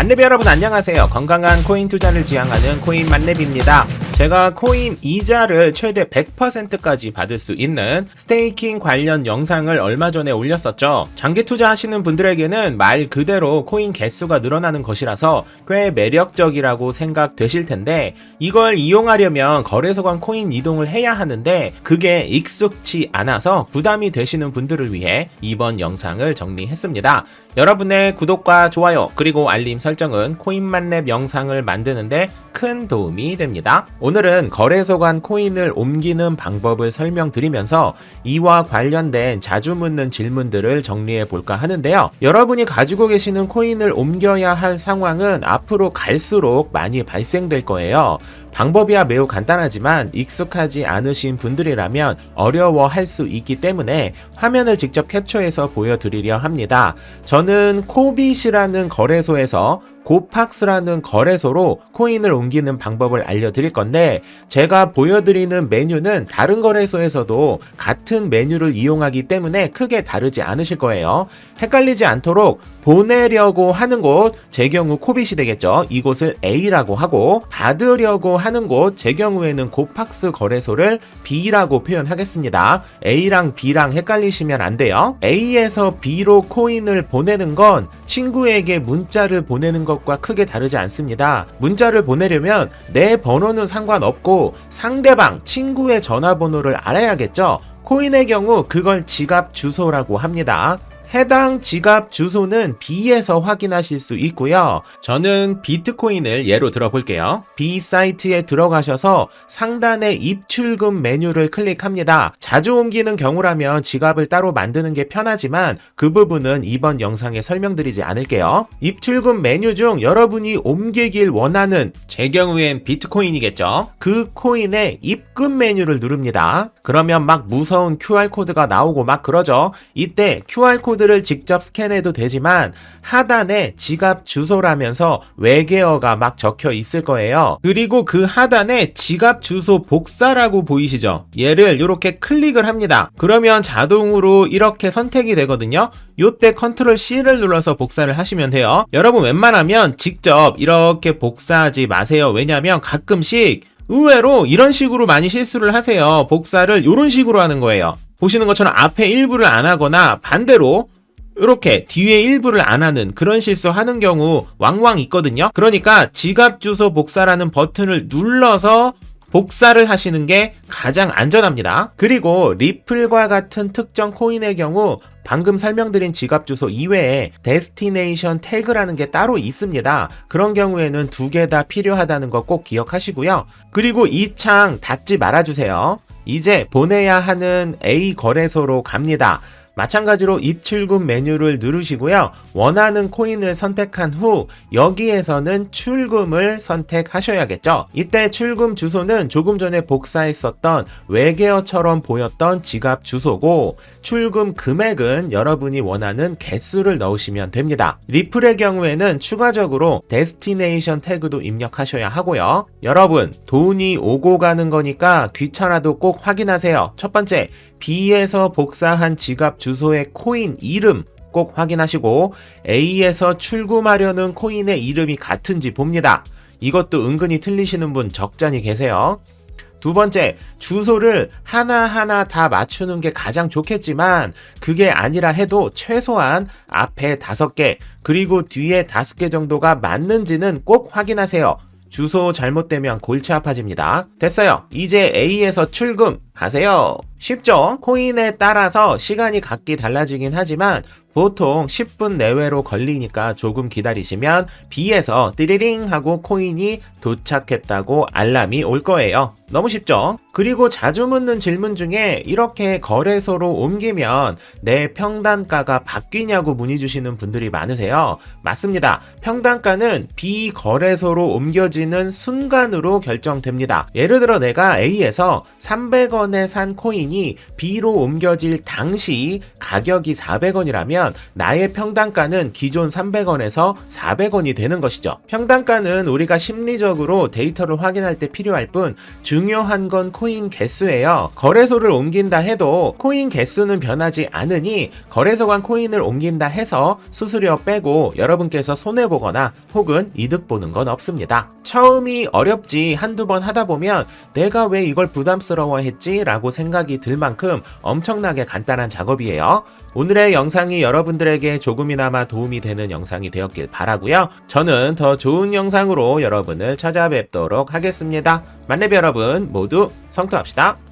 만렙 여러분 안녕하세요. 건강한 코인 투자를 지향하는 코인 만렙입니다. 제가 코인 이자를 최대 100%까지 받을 수 있는 스테이킹 관련 영상을 얼마 전에 올렸었죠. 장기 투자하시는 분들에게는 말 그대로 코인 개수가 늘어나는 것이라서 꽤 매력적이라고 생각되실 텐데 이걸 이용하려면 거래소 간 코인 이동을 해야 하는데 그게 익숙치 않아서 부담이 되시는 분들을 위해 이번 영상을 정리했습니다. 여러분의 구독과 좋아요 그리고 알림 설정은 코인만렙 영상을 만드는데 큰 도움이 됩니다. 오늘은 거래소 간 코인을 옮기는 방법을 설명드리면서 이와 관련된 자주 묻는 질문들을 정리해 볼까 하는데요. 여러분이 가지고 계시는 코인을 옮겨야 할 상황은 앞으로 갈수록 많이 발생될 거예요. 방법이야 매우 간단하지만 익숙하지 않으신 분들이라면 어려워할 수 있기 때문에 화면을 직접 캡처해서 보여드리려 합니다. 저는 코빗이라는 거래소에서 고팍스라는 거래소로 코인을 옮기는 방법을 알려드릴 건데 제가 보여드리는 메뉴는 다른 거래소에서도 같은 메뉴를 이용하기 때문에 크게 다르지 않으실 거예요. 헷갈리지 않도록 보내려고 하는 곳, 제 경우 코빗이 되겠죠. 이곳을 A라고 하고 받으려고 하는 곳, 제 경우에는 고팍스 거래소를 B라고 표현하겠습니다. A랑 B랑 헷갈리시면 안 돼요. A에서 B로 코인을 보내는 건 친구에게 문자를 보내는 것과 크게 다르지 않습니다. 문자를 보내려면 내 번호는 상관없고 상대방, 친구의 전화번호를 알아야겠죠. 코인의 경우 그걸 지갑 주소라고 합니다. 해당 지갑 주소는 B에서 확인하실 수 있고요. 저는 비트코인을 예로 들어볼게요. B 사이트에 들어가셔서 상단의 입출금 메뉴를 클릭합니다. 자주 옮기는 경우라면 지갑을 따로 만드는 게 편하지만 그 부분은 이번 영상에 설명드리지 않을게요. 입출금 메뉴 중 여러분이 옮기길 원하는 제 경우엔 비트코인이겠죠. 그 코인의 입금 메뉴를 누릅니다. 그러면 막 무서운 QR코드가 나오고 막 그러죠. 이때 QR코드 코드를 직접 스캔해도 되지만 하단에 지갑 주소라면서 외계어가 막 적혀 있을 거예요. 그리고 그 하단에 지갑 주소 복사라고 보이시죠? 얘를 이렇게 클릭을 합니다. 그러면 자동으로 이렇게 선택이 되거든요. 요때 컨트롤 C를 눌러서 복사를 하시면 돼요. 여러분 웬만하면 직접 이렇게 복사하지 마세요. 왜냐면 가끔씩 의외로 이런 식으로 많이 실수를 하세요. 복사를 이런 식으로 하는 거예요. 보시는 것처럼 앞에 일부를 안 하거나 반대로 이렇게 뒤에 일부를 안 하는 그런 실수하는 경우 왕왕 있거든요. 그러니까 지갑 주소 복사라는 버튼을 눌러서 복사를 하시는 게 가장 안전합니다. 그리고 리플과 같은 특정 코인의 경우 방금 설명드린 지갑 주소 이외에 데스티네이션 태그라는 게 따로 있습니다. 그런 경우에는 두 개 다 필요하다는 거 꼭 기억하시고요. 그리고 이 창 닫지 말아주세요. 이제 보내야 하는 A 거래소로 갑니다. 마찬가지로 입출금 메뉴를 누르시고요. 원하는 코인을 선택한 후 여기에서는 출금을 선택하셔야겠죠. 이때 출금 주소는 조금 전에 복사했었던 외계어처럼 보였던 지갑 주소고 출금 금액은 여러분이 원하는 개수를 넣으시면 됩니다. 리플의 경우에는 추가적으로 데스티네이션 태그도 입력하셔야 하고요. 여러분 돈이 오고 가는 거니까 귀찮아도 꼭 확인하세요. 첫 번째 B에서 복사한 지갑 주소 의 코인 이름 꼭 확인하시고 A에서 출금하려는 코인의 이름이 같은지 봅니다. 이것도 은근히 틀리시는 분 적잖이 계세요. 두 번째, 주소를 하나하나 다 맞추는 게 가장 좋겠지만, 그게 아니라 해도 최소한 앞에 다섯 개, 그리고 뒤에 다섯 개 정도가 맞는지는 꼭 확인하세요. 주소 잘못되면 골치 아파집니다. 됐어요. 이제 A에서 출금 하세요. 쉽죠? 코인에 따라서 시간이 각기 달라지긴 하지만 보통 10분 내외로 걸리니까 조금 기다리시면 B에서 띠리링 하고 코인이 도착했다고 알람이 올 거예요. 너무 쉽죠? 그리고 자주 묻는 질문 중에 이렇게 거래소로 옮기면 내 평단가가 바뀌냐고 문의 주시는 분들이 많으세요. 맞습니다. 평단가는 B 거래소로 옮겨지는 순간으로 결정됩니다. 예를 들어 내가 A에서 300원 A1에 산 코인이 B로 옮겨질 당시 가격이 400원이라면 나의 평단가는 기존 300원에서 400원이 되는 것이죠. 평단가는 우리가 심리적으로 데이터를 확인할 때 필요할 뿐 중요한 건 코인 개수예요. 거래소를 옮긴다 해도 코인 개수는 변하지 않으니 거래소 간 코인을 옮긴다 해서 수수료 빼고 여러분께서 손해보거나 혹은 이득 보는 건 없습니다. 처음이 어렵지 한두 번 하다 보면 내가 왜 이걸 부담스러워 했 지? 라고 생각이 들 만큼 엄청나게 간단한 작업이에요. 오늘의 영상이 여러분들에게 조금이나마 도움이 되는 영상이 되었길 바라고요. 저는 더 좋은 영상으로 여러분을 찾아뵙도록 하겠습니다. 만렙 여러분 모두 성투합시다.